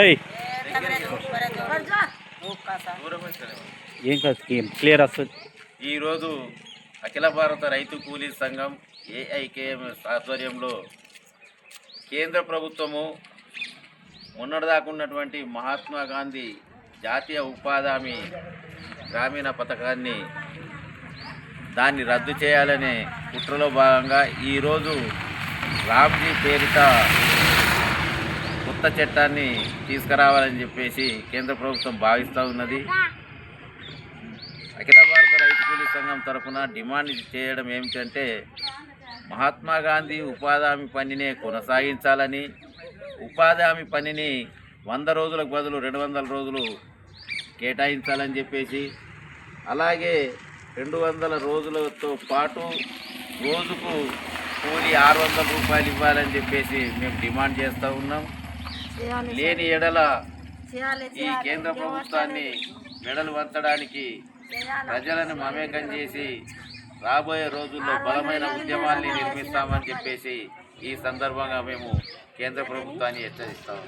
ఏయ్. ఏం కాదు ఏం? క్లియర్ వస్తుంది ఈరోజు అఖిల భారత రైతు కూలీ సంఘం ఏఐకేఎంఎస్ ఆధ్వర్యంలో కేంద్ర ప్రభుత్వము మొన్నటిదాకా ఉన్నటువంటి మహాత్మా గాంధీ జాతీయ ఉపాధి హామీ గ్రామీణ పథకాన్ని దాన్ని రద్దు చేయాలనే కుట్రలో భాగంగా ఈరోజు రామ్జీ పేరిట కొత్త చట్టాన్ని తీసుకురావాలని చెప్పేసి కేంద్ర ప్రభుత్వం భావిస్తూ ఉన్నది. అఖిల భారత రైతు కూలీ సంఘం తరఫున డిమాండ్ చేయడం ఏమిటంటే మహాత్మా గాంధీ ఉపాధి హామీ పనినే కొనసాగించాలని ఉపాధి హామీ పనిని వంద రోజులకు బదులు రెండు వందల రోజులు కేటాయించాలని చెప్పేసి అలాగే రెండు వందల రోజులతో పాటు రోజుకు కూలి ఆరు వందల రూపాయలు ఇవ్వాలని చెప్పేసి మేము డిమాండ్ చేస్తూ ఉన్నాం. లేని ఎడల ఈ కేంద్ర ప్రభుత్వాన్ని మెడలు వంచడానికి ప్రజలను మమేకం చేసి రాబోయే రోజుల్లో బలమైన ఉద్యమాల్ని నిర్మిస్తామని చెప్పేసి ఈ సందర్భంగా మేము కేంద్ర ప్రభుత్వాన్ని హెచ్చరిస్తాము